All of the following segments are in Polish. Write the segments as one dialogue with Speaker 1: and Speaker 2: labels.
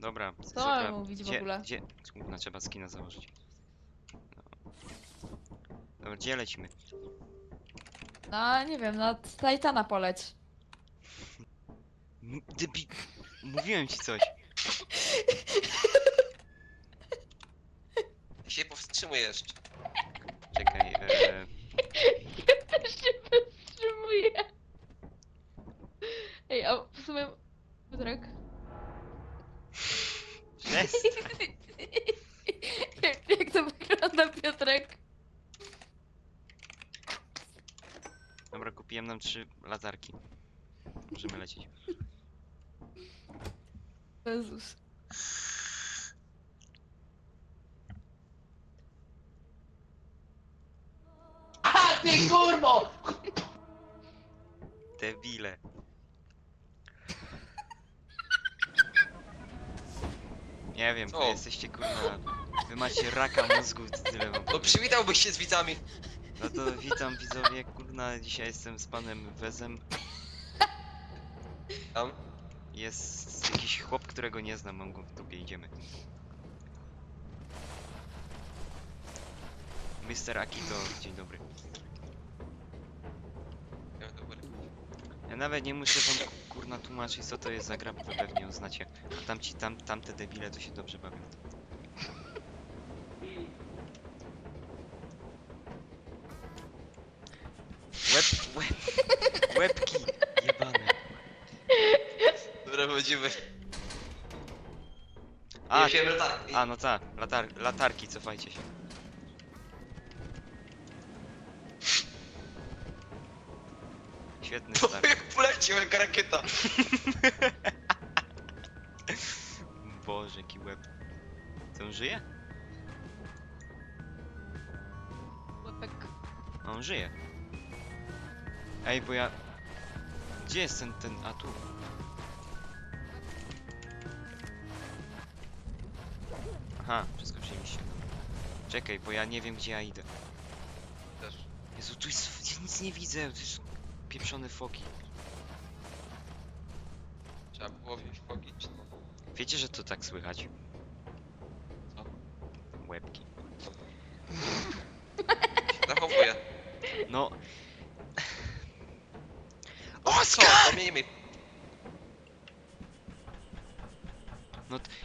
Speaker 1: Dobra.
Speaker 2: Co mamy mówić w
Speaker 1: gdzie,
Speaker 2: ogóle?
Speaker 1: Gdzie? Kurna, trzeba skina założyć. No. Dobra, gdzie lecimy?
Speaker 2: No, nie wiem, na Titana poleć.
Speaker 1: M- Debi... Mówiłem ci coś.
Speaker 3: Się powstrzymujesz.
Speaker 1: Czekaj, e...
Speaker 2: Ja też się powstrzymuję. Ej, a w sumie... Piotrek?
Speaker 1: Przestań.
Speaker 2: Jak to wygląda, Piotrek?
Speaker 1: Dobra, kupiłem latarki. Możemy lecieć.
Speaker 2: Jezus.
Speaker 4: A ty kurwo!
Speaker 1: Debile. Nie wiem, wy
Speaker 3: Co?
Speaker 1: jesteście kurna... Wy macie raka mózgu, tyle wam
Speaker 3: No
Speaker 1: powiem.
Speaker 3: przywitałbyś się z widzami.
Speaker 1: No to witam widzowie, kurna, dzisiaj jestem z panem Wezem.
Speaker 3: Tam.
Speaker 1: Jest jakiś chłop, którego nie znam, mam go w dupie, idziemy. Mr. Akito, dzień dobry.
Speaker 3: Ja, dobra.
Speaker 1: Ja nawet nie muszę wam ku- kurna tłumaczyć co to jest za gra, bo wy pewnie ją znacie. A tamci, tam, tamte debile to się dobrze bawią. Łebki jebane.
Speaker 3: Dobra, wchodzimy.
Speaker 1: A,
Speaker 3: Nie wziąłem latarki.
Speaker 1: a no ta, latar, latarki, cofajcie się. Świetny
Speaker 3: To
Speaker 1: start.
Speaker 3: jak poleciał jak rakieta.
Speaker 1: Boże, jaki łeb. Co on żyje?
Speaker 2: Łepek.
Speaker 1: A on żyje. Ej, bo ja... Gdzie jest ten, ten... A tu. Aha, przeskoczyliście. Czekaj, bo ja nie wiem gdzie ja idę.
Speaker 3: Też.
Speaker 1: Jezu, tu jest... Ja nic nie widzę, to jest pieprzone foki.
Speaker 3: Trzeba było wziąć no.
Speaker 1: Wiecie, że to tak słychać?
Speaker 3: Co?
Speaker 1: Łebki.
Speaker 3: Się zachowuje.
Speaker 1: No...
Speaker 3: Co? Zamienimy.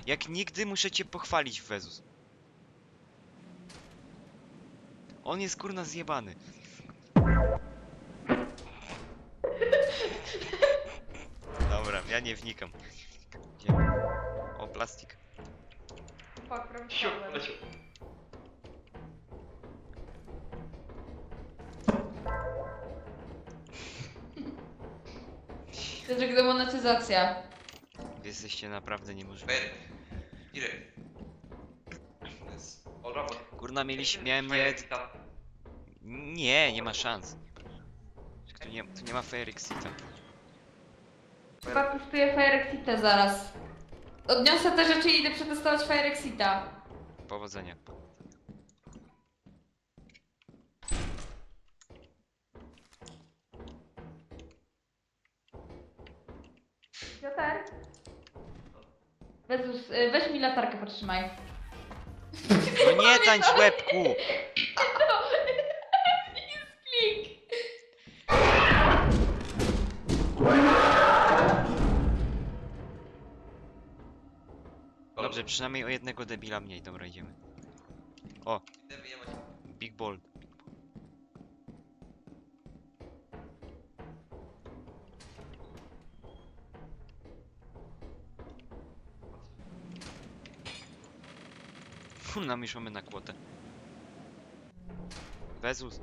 Speaker 1: Jak nigdy muszę cię pochwalić, Wezus. On jest kurna zjebany. Dobra, ja nie wnikam. Idziemy. O, plastik.
Speaker 3: Siu, poleciał.
Speaker 2: Piotrek, demonetyzacja.
Speaker 1: Wy jesteście naprawdę niemożliwi.
Speaker 3: Fair. Ile? To jest.
Speaker 1: Kurna, mieliśmy, miałem nie... Nie, nie ma szans. Tu nie, tu nie ma Fire Exita.
Speaker 2: Chyba puszczuję Fire Exita zaraz. Odniosę te rzeczy i idę przetestować Fire Exita.
Speaker 1: Powodzenia.
Speaker 2: Piotr? Jezus, y, weź mi latarkę, potrzymaj.
Speaker 1: No nie tańcz łebku! Dobrze, przynajmniej o jednego debila mniej. Dobra, idziemy. O. Big Ball. Nam już mamy na kłotę. Wezus,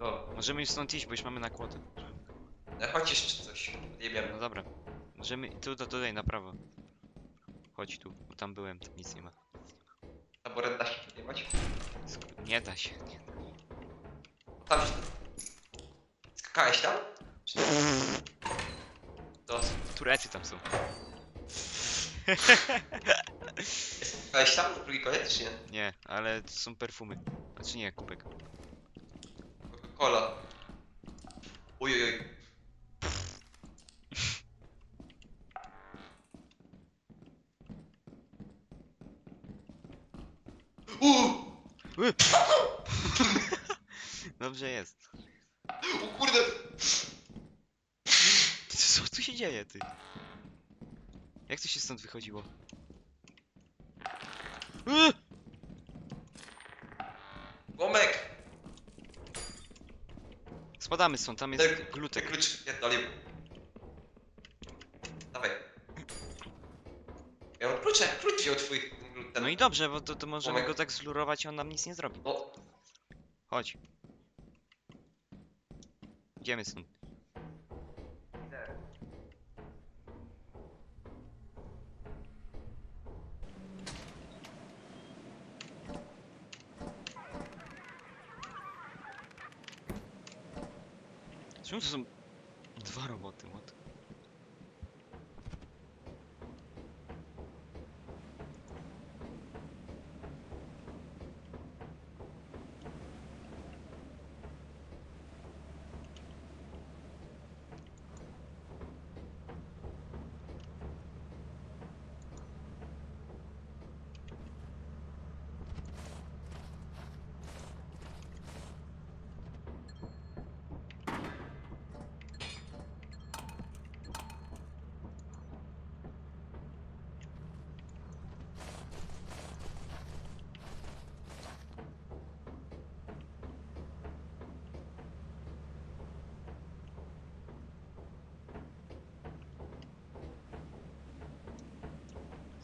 Speaker 3: O,
Speaker 1: możemy już stąd iść, bo już mamy na kłotę.
Speaker 3: e, chodź jeszcze coś. Odjebiemy.
Speaker 1: No dobra. Możemy... Tu, to tutaj, na prawo. Chodź tu, bo tam byłem, tam nic nie ma.
Speaker 3: Taboret da się podjebać.
Speaker 1: Sk- Nie da się. Nie.
Speaker 3: Tam się... Skakałeś tam? Czy... To...
Speaker 1: Turety tam są.
Speaker 3: Dałeś tam drugi koniec, czy nie?
Speaker 1: Nie, ale to są perfumy. Znaczy nie, kubek.
Speaker 3: Coca-Cola. Ujojoj.
Speaker 1: Uuu! Dobrze jest.
Speaker 3: O kurde!
Speaker 1: Co tu się dzieje, ty? Jak to się stąd wychodziło? Y!
Speaker 3: Łomek!
Speaker 1: Spadamy stąd, tam jest
Speaker 3: Ten
Speaker 1: glutek.
Speaker 3: klucz pierdolił. Dawaj. Ja mam klucze, klucz wziął twój ten.
Speaker 1: No i dobrze, bo to, to możemy
Speaker 3: Moment.
Speaker 1: go tak zlurować i on nam nic nie zrobi.
Speaker 3: No,
Speaker 1: Chodź. Idziemy stąd. Czemu to są dwa roboty? What?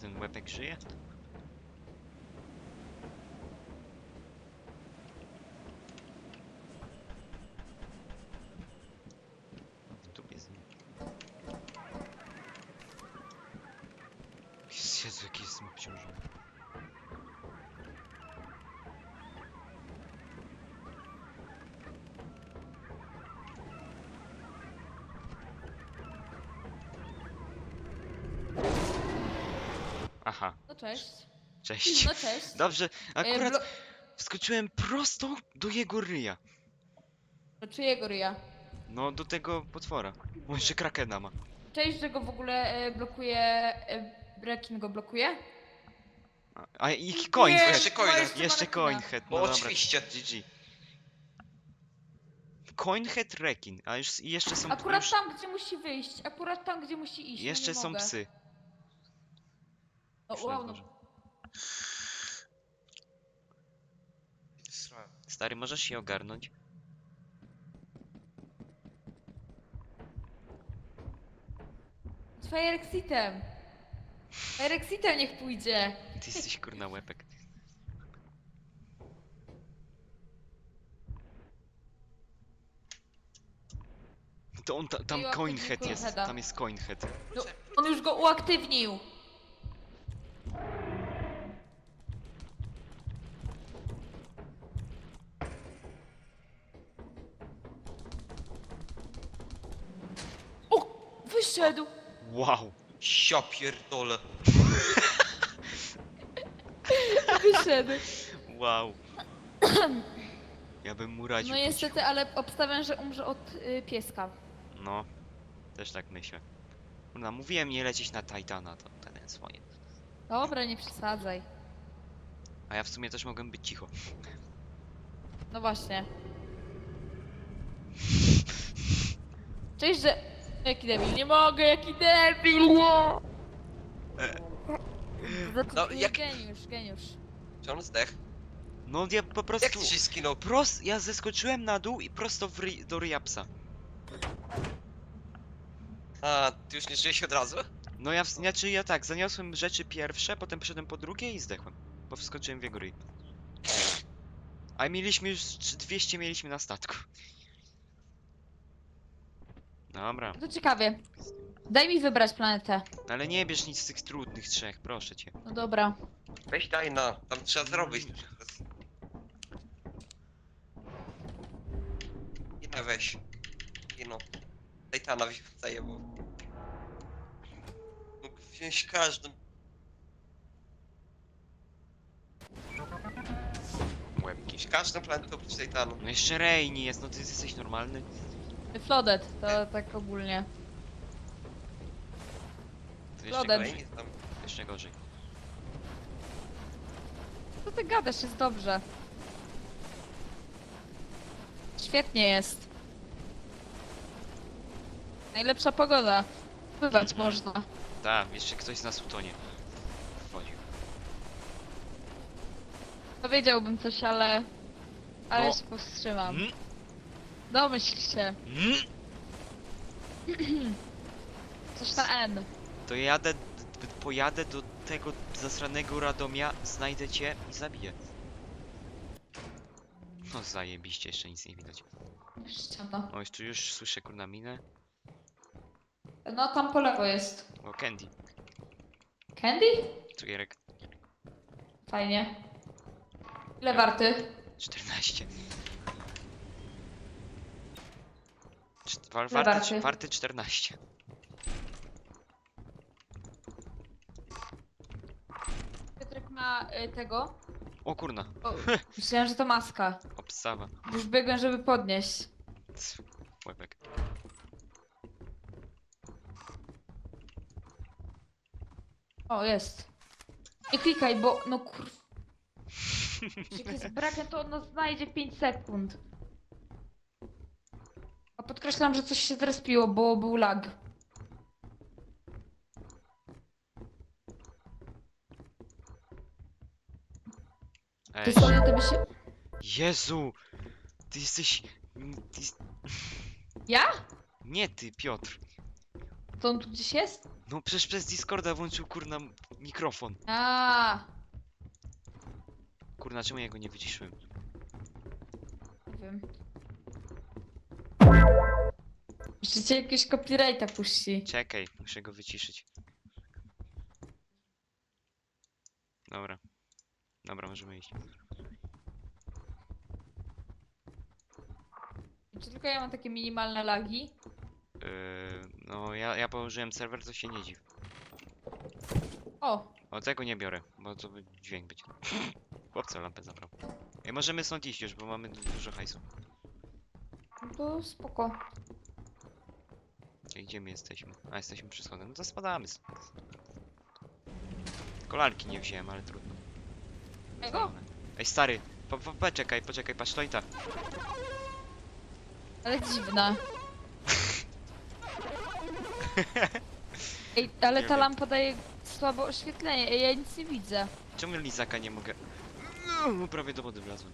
Speaker 1: Ten łepek żyje? W dupie z nim. Jezu, jaki jestem obciążony. Aha,
Speaker 2: No cześć.
Speaker 1: cześć.
Speaker 2: No cześć.
Speaker 1: Dobrze,
Speaker 2: E,
Speaker 1: akurat
Speaker 2: blo-
Speaker 1: wskoczyłem prosto do jego ryja.
Speaker 2: Do czyjego ryja?
Speaker 1: No, do tego potwora. On jeszcze krakena ma.
Speaker 2: Cześć, że go w ogóle e, blokuje... E, Rekin go blokuje?
Speaker 1: A, a i coinhead.
Speaker 3: jeszcze coin.
Speaker 2: jeszcze
Speaker 1: Jeszcze
Speaker 2: manekina.
Speaker 1: coinhead.
Speaker 3: Bo
Speaker 1: No dobra,
Speaker 3: oczywiście.
Speaker 1: GG. Coinhead rekin, a już i jeszcze są
Speaker 2: Akurat
Speaker 1: już,
Speaker 2: tam, gdzie musi wyjść. Akurat tam, gdzie musi iść. no
Speaker 1: jeszcze
Speaker 2: nie
Speaker 1: są
Speaker 2: mogę.
Speaker 1: psy.
Speaker 2: O, wow, no.
Speaker 1: Stary, możesz się ogarnąć?
Speaker 2: Z Firexitem. Firexitem niech pójdzie.
Speaker 1: Ty jesteś kurna łepek. To on, ta, tam coinhead jest,
Speaker 2: Coinheada.
Speaker 1: tam jest coinhead.
Speaker 2: No, on już go uaktywnił. Wyszedł!
Speaker 1: Wow,
Speaker 3: Sia pierdolę.
Speaker 2: Wyszedł.
Speaker 1: wow. Ja bym mu radził.
Speaker 2: No niestety, ale obstawiam, że umrze od y, pieska.
Speaker 1: No, też tak myślę. Kurna, mówiłem nie lecieć na Titana, to ten swoje.
Speaker 2: Dobra, nie przesadzaj.
Speaker 1: A ja w sumie też mogłem być cicho.
Speaker 2: No właśnie. Cześć, że... Jaki debil, nie mogę, jaki debil, nie!
Speaker 3: No, jak-
Speaker 2: Geniusz, geniusz.
Speaker 3: Czy on zdech?
Speaker 1: No ja po prostu...
Speaker 3: Jak ty się skinął?
Speaker 1: Prost, ja zeskoczyłem na dół i prosto w ry, do ryjapsa.
Speaker 3: A, ty już nie żyjesz od razu?
Speaker 1: No ja, w- znaczy ja tak, zaniosłem rzeczy pierwsze, potem przyszedłem po drugie i zdechłem. Bo wskoczyłem w jego ryj. A mieliśmy już trz- 200 mieliśmy na statku. Dobra,
Speaker 2: To ciekawie. Daj mi wybrać planetę.
Speaker 1: ale nie bierz nic z tych trudnych trzech, proszę cię.
Speaker 2: No dobra.
Speaker 3: Weź daj na, tam trzeba zrobić. Jedno weź. Jedno. Titana zajebał. Mógł wziąć każdą. Łebki. Każdą planetę oprócz Titanu.
Speaker 1: No jeszcze Reini jest, no ty jesteś normalny?
Speaker 2: Flooded, to tak ogólnie.
Speaker 1: To jeszcze,
Speaker 2: Lodem.
Speaker 1: gorzej,
Speaker 3: Kolejny tam.
Speaker 1: jeszcze gorzej.
Speaker 2: Co ty gadasz, jest dobrze. Świetnie jest. Najlepsza pogoda. Bywać można.
Speaker 1: Tak, jeszcze ktoś z nas utonie. Wchodził.
Speaker 2: Powiedziałbym coś, ale... Ale
Speaker 1: No.
Speaker 2: się powstrzymam.
Speaker 1: Mm,
Speaker 2: Domyśl się.
Speaker 1: mm.
Speaker 2: Coś na N.
Speaker 1: To jadę, d- d- pojadę do tego zasranego Radomia, znajdę cię i zabiję. No zajebiście, jeszcze nic nie widać.
Speaker 2: Ściana.
Speaker 1: O, jeszcze już słyszę kurna minę.
Speaker 2: No tam po lewo jest.
Speaker 1: O, Candy,
Speaker 2: Candy?
Speaker 1: cukierek
Speaker 2: Fajnie. Ile warty?
Speaker 1: 14. Czt- wa-
Speaker 2: Ile
Speaker 1: Warty,
Speaker 2: warty?
Speaker 1: warty 14.
Speaker 2: Piotrek ma y, tego.
Speaker 1: O kurna,
Speaker 2: O, myślałem, że to maska.
Speaker 1: obstawa.
Speaker 2: Już biegłem, żeby podnieść.
Speaker 1: Cs, Łebek.
Speaker 2: O, jest. Nie klikaj, bo no kur... Jak jest brakiem, to ono znajdzie 5 sekund. Podkreślam, że coś się zrespiło, bo był lag. Ty
Speaker 1: Ej,
Speaker 2: sobie się...
Speaker 1: Jezu! Ty jesteś... Ty...
Speaker 2: Ja?
Speaker 1: Nie ty, Piotr.
Speaker 2: To on tu gdzieś jest?
Speaker 1: No przecież przez Discorda włączył kurna m- mikrofon.
Speaker 2: A,
Speaker 1: Kurna, czemu ja go nie wyciszyłem?
Speaker 2: Nie wiem. Jeszcze cię jakiegoś copyrighta puści.
Speaker 1: Czekaj, muszę go wyciszyć. Dobra. Dobra, możemy iść.
Speaker 2: Czy tylko ja mam takie minimalne lagi?
Speaker 1: Yy, no, ja, ja położyłem serwer, to się nie dziw.
Speaker 2: O,
Speaker 1: O, tego nie biorę, bo to by dźwięk być. Chłopca lampę zabrał. Ej, możemy stąd iść już, bo mamy du- dużo hajsu.
Speaker 2: no to spoko.
Speaker 1: Ej, Gdzie my jesteśmy? A, jesteśmy przy schodach. No to spadamy. Kolarki nie wziąłem, ale trudno. Ej, stary, po, po, poczekaj, poczekaj, patrz tak.
Speaker 2: Ale dziwne. Ej, ale
Speaker 1: Nie
Speaker 2: ta
Speaker 1: wiem.
Speaker 2: lampa daje słabe oświetlenie. Ej, ja nic nie widzę.
Speaker 1: Czemu lizaka nie mogę? No, prawie do wody wlazłem.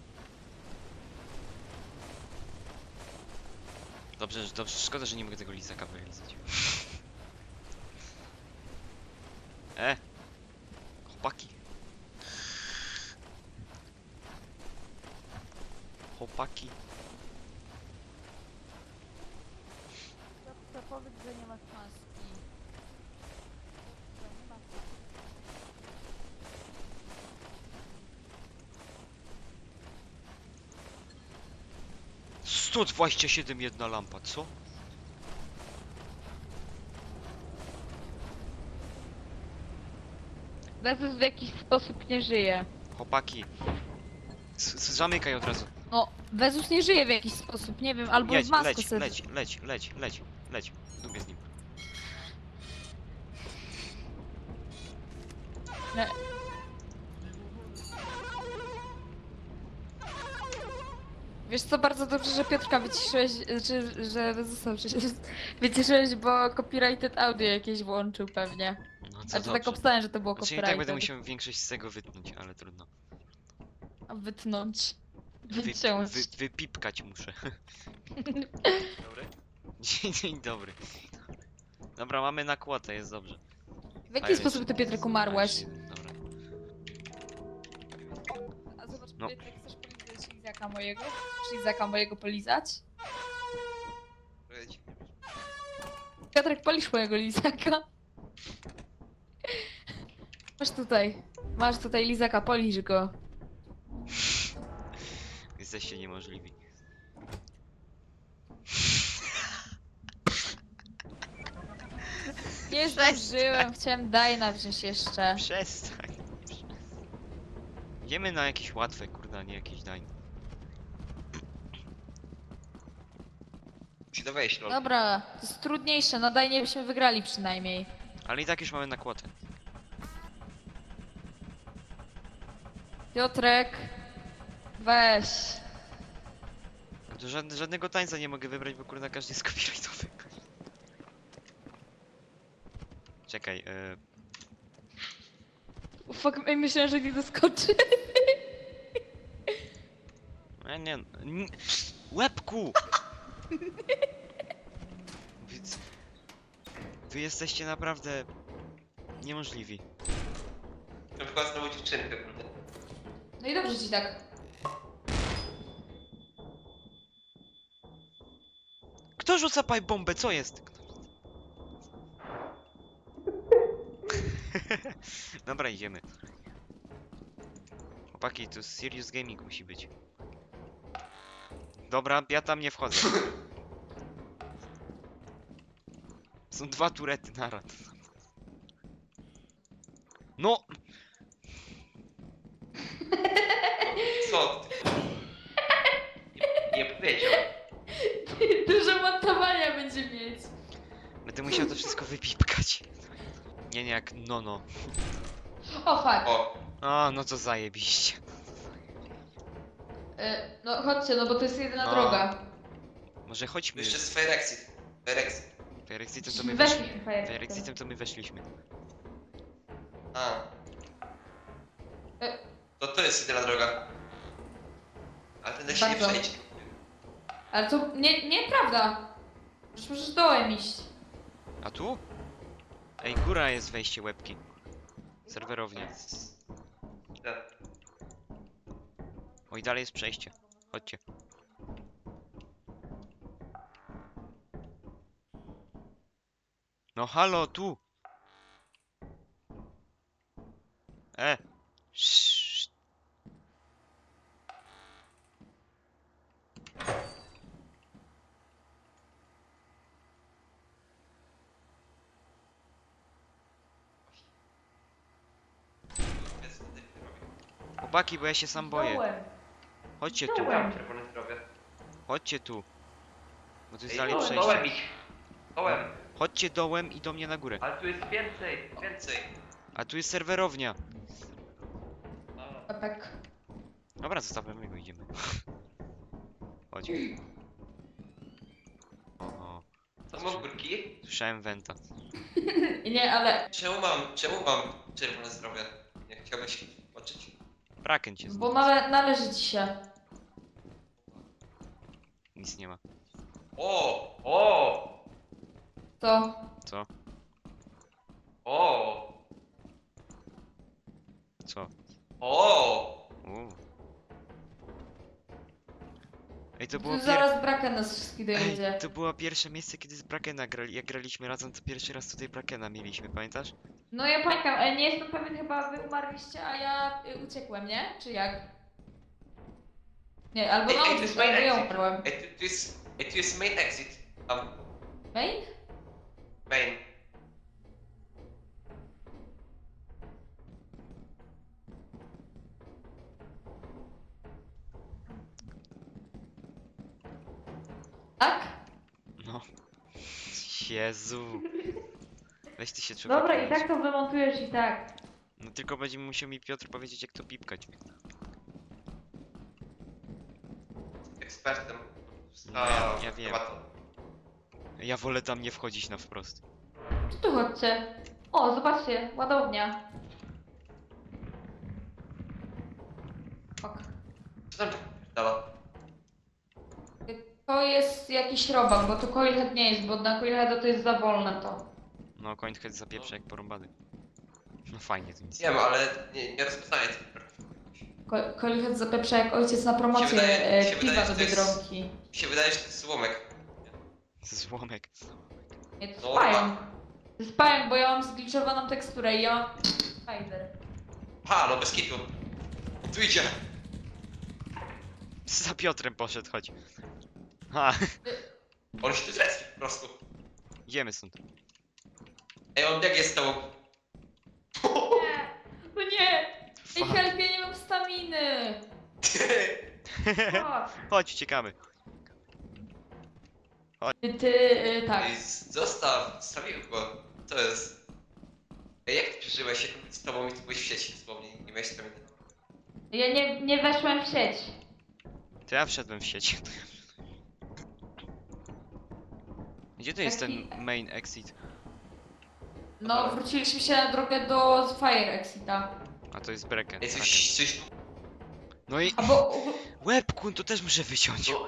Speaker 1: Dobrze, dobrze, szkoda, że nie mogę tego lizaka wylizać. E! Chłopaki! Chłopaki!
Speaker 2: To powiedz, że nie masz maski. Nie masz
Speaker 1: 127 jedna lampa, co?
Speaker 2: Lezus w jakiś sposób nie żyje.
Speaker 1: Chłopaki! S- Zamykaj od razu.
Speaker 2: No, Wezus nie żyje w jakiś sposób, nie wiem, albo
Speaker 1: Jedź,
Speaker 2: w masku
Speaker 1: leć,
Speaker 2: sobie...
Speaker 1: leć, leć, leć, leć, leć. Lubię z nim.
Speaker 2: Wiesz co, bardzo dobrze, że Piotrka wyciszyłeś, czy że Wezusa wyciszyłeś- wyciszyłeś, bo copyrighted audio jakieś włączył pewnie.
Speaker 1: No
Speaker 2: A
Speaker 1: co
Speaker 2: to tak
Speaker 1: dobrze.
Speaker 2: obstałem, że to było
Speaker 1: Znaczy i tak będę musiał większość z tego wytnąć, ale trudno.
Speaker 2: A Wytnąć.
Speaker 1: Wy,
Speaker 2: Wyciąć.
Speaker 1: wy, wypipkać muszę. Dobry? Dzień, dzień dobry. Dobra, mamy nakłotę, jest dobrze.
Speaker 2: W jaki sposób ty, Piotrek, umarłeś?
Speaker 1: A, Dobra.
Speaker 2: A zobacz,
Speaker 1: No.
Speaker 2: Piotrek, ślizaka mojego? Ślizaka mojego polizać? Piotrek, polisz mojego lizaka. Masz tutaj. Masz tutaj lizaka, polisz go.
Speaker 1: Jesteście niemożliwi.
Speaker 2: Nie zdążyłem, chciałem Dajna wziąć jeszcze.
Speaker 1: Przestań. Idziemy na jakieś łatwe, kurda, nie jakieś dań.
Speaker 3: To wejść, lol.
Speaker 2: Dobra, to jest trudniejsze, no Dajnie byśmy wygrali przynajmniej.
Speaker 1: Ale i tak już mamy nakłotę.
Speaker 2: Piotrek, weź.
Speaker 1: To żadne, żadnego tańca nie mogę wybrać, bo kurna każdy jest copyrightowy. Czekaj, e,
Speaker 2: Fuck, ej, myślałem, że nie doskoczy.
Speaker 1: e nie, n- łebku! wy jesteście naprawdę niemożliwi.
Speaker 3: Na przykład znowu dziewczynkę, kurde.
Speaker 2: No i dobrze ci tak.
Speaker 1: Kto rzuca pipe bombę? Co jest? Dobra, idziemy. Chłopaki, to serious gaming musi być. Dobra, ja tam nie wchodzę. Są dwa turety naraz. No!
Speaker 3: Co ty? Nie, nie powiedział.
Speaker 2: Dużo montowania będzie mieć.
Speaker 1: Będę musiał to wszystko wypipkać. Nie, nie, jak nono.
Speaker 2: O fuck.
Speaker 3: O,
Speaker 1: A, no to zajebiście.
Speaker 2: E, no chodźcie, no bo to jest jedyna
Speaker 1: No.
Speaker 2: droga.
Speaker 1: Może chodźmy.
Speaker 3: jeszcze jest Fire Exit. Fire Exit.
Speaker 1: Farexitem to my weszliśmy. Farexitem to my weszliśmy.
Speaker 3: A.
Speaker 2: E.
Speaker 3: To to jest jedyna droga. Ale ten się nie
Speaker 2: Bardzo.
Speaker 3: przejdzie.
Speaker 2: Ale to nie, nieprawda. Przecież możesz dołem iść.
Speaker 1: A tu? Ej, góra jest wejście łebki. Serwerownia.
Speaker 3: Tak.
Speaker 1: Oj, dalej jest przejście. Chodźcie. No halo, tu! E! Sz-
Speaker 3: Jest tutaj robię.
Speaker 1: Chłopaki, bo ja się sam boję.
Speaker 2: Dołem.
Speaker 1: Chodźcie tu,
Speaker 2: Dołem.
Speaker 3: Tam czerwone zdrowie.
Speaker 1: chodźcie tu. Bo tu jest
Speaker 3: Ej,
Speaker 1: dalej
Speaker 3: dołem,
Speaker 1: przejście.
Speaker 3: dołem idź. Dołem.
Speaker 1: Chodźcie dołem i do mnie na górę.
Speaker 3: Ale tu jest więcej, więcej.
Speaker 1: A tu jest serwerownia.
Speaker 3: A.
Speaker 2: Pepek.
Speaker 1: Dobra, zostawmy go, idziemy. Chodź. O, o,
Speaker 3: To mam górki?
Speaker 1: słyszałem Wenta.
Speaker 2: Nie, ale...
Speaker 3: Czemu mam, czemu mam czerwone zdrowie? Nie chciałbyś zobaczyć?
Speaker 1: Braken cię
Speaker 2: Bo nale, należy ci się.
Speaker 1: Nic nie ma.
Speaker 3: O! O!
Speaker 2: To...
Speaker 1: Co?
Speaker 3: O!
Speaker 1: Co?
Speaker 3: O!
Speaker 1: Ej, to było
Speaker 2: Tu
Speaker 1: pier...
Speaker 2: zaraz braken nas wszystkich
Speaker 1: Ej,
Speaker 2: dojedzie.
Speaker 1: to było pierwsze miejsce, kiedy z Brakena grali. Jak graliśmy razem, to pierwszy raz tutaj Brakena mieliśmy, pamiętasz?
Speaker 2: No ja pamiętam, ale nie jestem pewien, chyba wy umarliście, a ja y, uciekłem, nie? Czy jak? Nie, albo
Speaker 3: Ej,
Speaker 2: no,
Speaker 3: ej, to jest
Speaker 2: albo
Speaker 3: main
Speaker 2: ja
Speaker 3: exit.
Speaker 2: umarłem.
Speaker 3: Ej, tu jest, ej, tu jest main exit. Tam,
Speaker 2: Main?
Speaker 3: Main.
Speaker 1: Tak? No. Jezu. Weź ty się człowiek.
Speaker 2: Dobra, i tak to wymontujesz i tak.
Speaker 1: No tylko będzie musiał mi Piotr powiedzieć, jak to pipkać.
Speaker 3: Ekspertem.
Speaker 1: No, ja- ja wiem.
Speaker 3: chyba to.
Speaker 1: Ja wolę tam nie wchodzić na wprost.
Speaker 2: Tu tu chodźcie. O, zobaczcie, ładownia. Ok.
Speaker 3: Co tam dała?
Speaker 2: To jest jakiś robak, bo to coilhead nie jest, bo na coilheada to jest za wolne to.
Speaker 1: No, Coinhead zapieprza jak porąbany. No fajnie, to nic.
Speaker 3: Wiem, ale nie, nie rozpoznaję tych
Speaker 2: Co- Coilhead zapieprza jak ojciec na promocję
Speaker 3: wydaje-
Speaker 2: e,
Speaker 3: się wydaje,
Speaker 2: piwa
Speaker 3: że
Speaker 2: do
Speaker 3: to jest-
Speaker 2: Biedronki.
Speaker 3: Mi się wydaje, że to jest złomek.
Speaker 1: Złomek.
Speaker 2: Nie, to jest
Speaker 3: No,
Speaker 2: pająk. To jest pająk, bo ja mam zgliczowaną teksturę i ja mam... Spider.
Speaker 3: Ha, no bez kitu. Tu idzie.
Speaker 1: Za Piotrem poszedł, chodź. Ha,
Speaker 3: On się tu po prostu.
Speaker 1: idziemy stąd.
Speaker 3: Ej, on jak jest z tobą?
Speaker 2: Nie! No nie! Ej,
Speaker 1: Fuck.
Speaker 2: help, ja nie mam staminy! Fuck.
Speaker 1: Chodź, uciekamy.
Speaker 2: Ty, ty, y, tak.
Speaker 3: Ej, zostaw, zostawił go. Co jest? Ej, jak ty przeżyłeś, jak z tobą i ty byłeś w sieci dosłownie, nie miałeś tam
Speaker 2: Ja nie, nie weszłem w sieć.
Speaker 1: To ja wszedłem w sieć. Gdzie to jest ten
Speaker 2: Taki-
Speaker 1: main exit?
Speaker 2: No, wróciliśmy się na drogę do Fire Exita.
Speaker 1: A to jest Brecken.
Speaker 3: Ej, coś, coś...
Speaker 1: No i
Speaker 2: Albo...
Speaker 1: łebkun to też muszę wyciąć.
Speaker 3: No,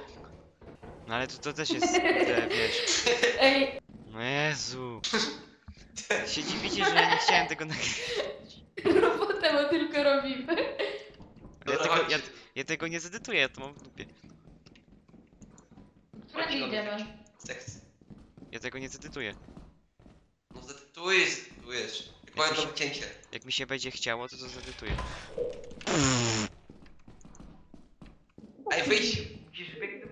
Speaker 1: No ale to, to też jest, te, wiesz...
Speaker 2: Ej,
Speaker 1: No Jezu. Się dziwicie, że ja nie chciałem tego nagrać.
Speaker 2: robotę my tylko robimy.
Speaker 1: Ja
Speaker 3: Dobra,
Speaker 1: tego,
Speaker 3: chodźcie.
Speaker 1: ja, ja tego nie zedytuję, ja to mam w dupie.
Speaker 2: Którędy idziemy?
Speaker 3: Seks.
Speaker 1: Ja tego nie zedytuję.
Speaker 3: No zetytujesz, zetytujesz. Jak powiem to wycięcie.
Speaker 1: Jak mi się będzie chciało, to to zedytuję.
Speaker 3: Ej, wyjdź! Musisz biegć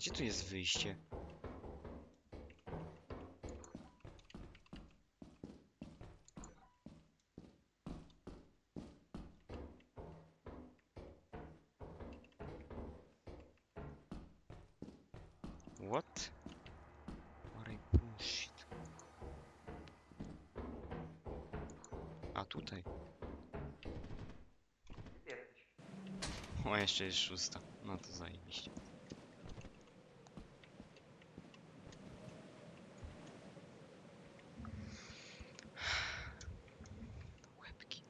Speaker 1: Gdzie tu jest wyjście? What? A tutaj. O, jeszcze jest szósta. No to zajebiście. Łebki.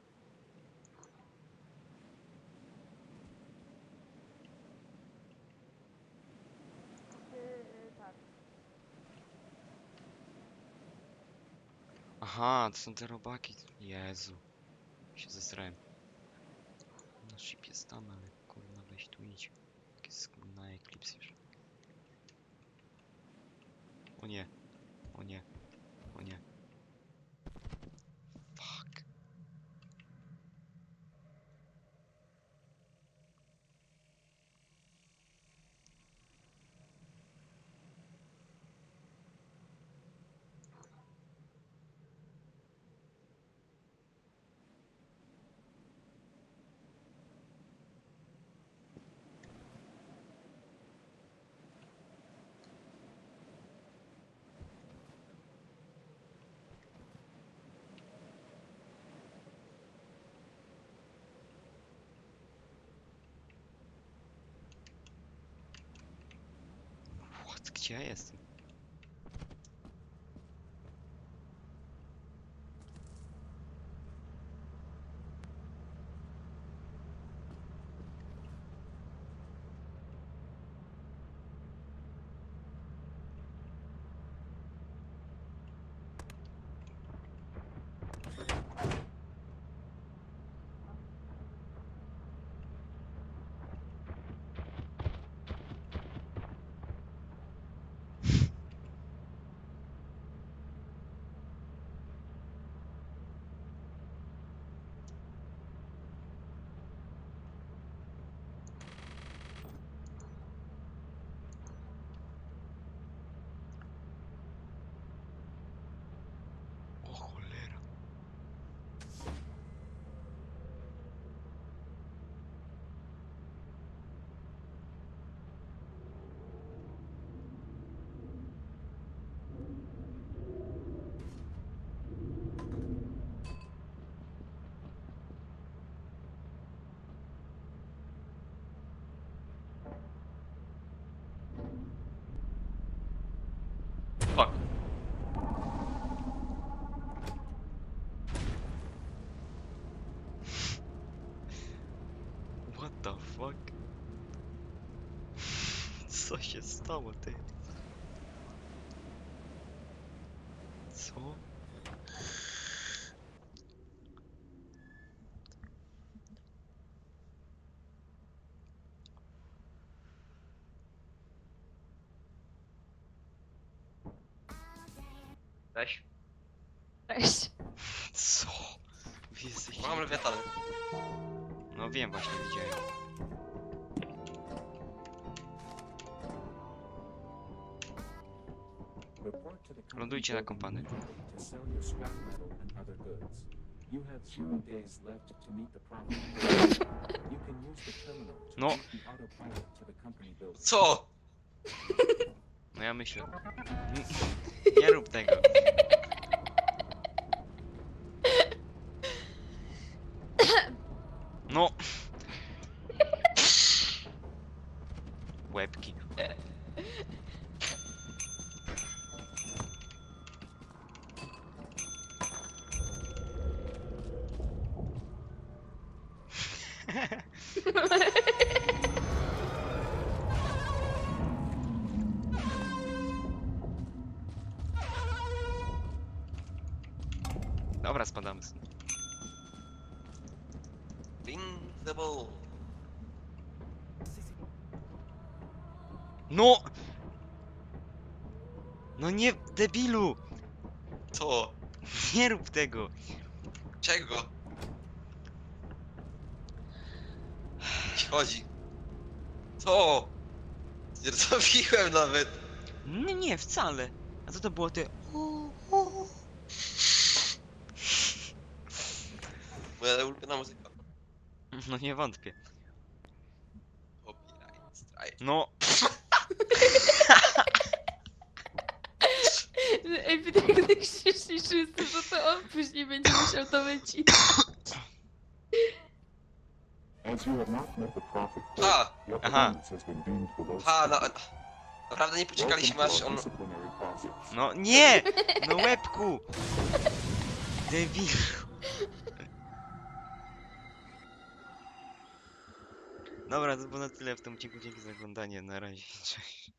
Speaker 1: Aha, to są te robaki. Jezu. Się zesrałem. Na ship jest tam, ale kurna weź tu idź. Na Eclipse już. O nie. O nie. O nie. Fuck. What? Gdzie ja jestem? O cholera. Fuck. What the fuck? Co się stało, ty?
Speaker 5: idzie na kompany.
Speaker 1: No.
Speaker 3: Co?
Speaker 1: No ja myślę. Nie rób tego. No. No! No nie, debilu!
Speaker 3: Co?
Speaker 1: Nie rób tego!
Speaker 3: Czego? Ci chodzi. Co? Zrobiłem nawet.
Speaker 1: Nie, nie, wcale. A co to było te...
Speaker 3: Moja ulubiona muzyka.
Speaker 1: No nie wątpię.
Speaker 3: Copyright strike.
Speaker 1: No,
Speaker 2: Ej, tak śmieszniejszy jest to, że to on później będzie musiał to wycinać.
Speaker 5: As you have not met the prophet,
Speaker 3: A!
Speaker 5: your
Speaker 1: Aha.
Speaker 5: performance has been deemed below
Speaker 3: A, no,
Speaker 5: standard.
Speaker 3: naprawdę nie poczekaliśmy aż on...
Speaker 5: Disciplinary process.
Speaker 1: no nie! No łebku! Debil. Dobra, to było na tyle w tym odcinku. Dzięki za oglądanie. Na razie. Cześć.